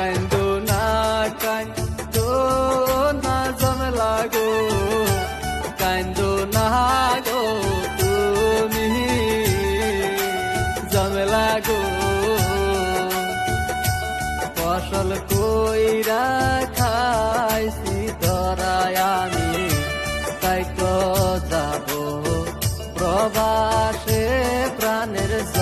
কান্দো না কান্দো না, ঝামেলা গো। কান্দো না গো তুমি, ঝামেলা গো। ফসল কইরা খাইছি, ধরায় আমি, তাই তো যাব প্রবাসে প্রাণের জ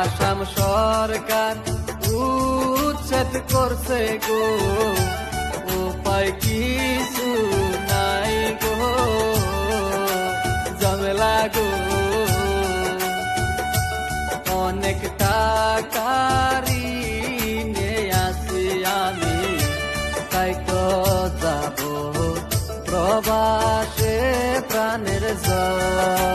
আসাম সরকার উচ্ছেদ করছে গো। উপায় কিছু নাই গো। ঝামেলা গো। অনেক টাকারি আসি আমি। তাই তো যাব প্রবাসে প্রাণের জলে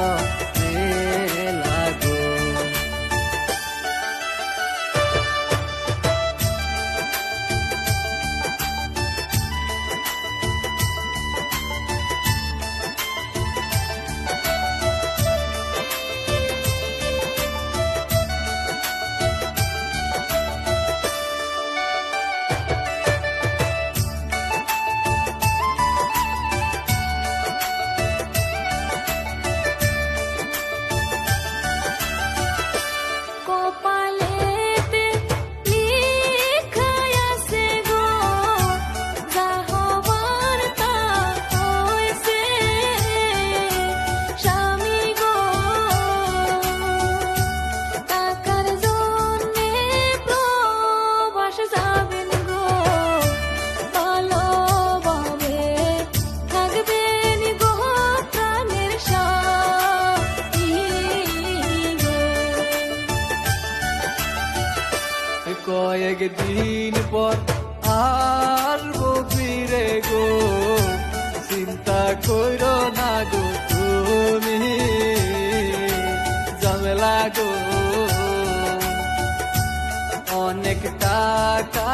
কয়েক দিন পর আর ফিরে গো, চিন্তা কইর না গো তুমি, ঝামেলা গো। অনেক টাকা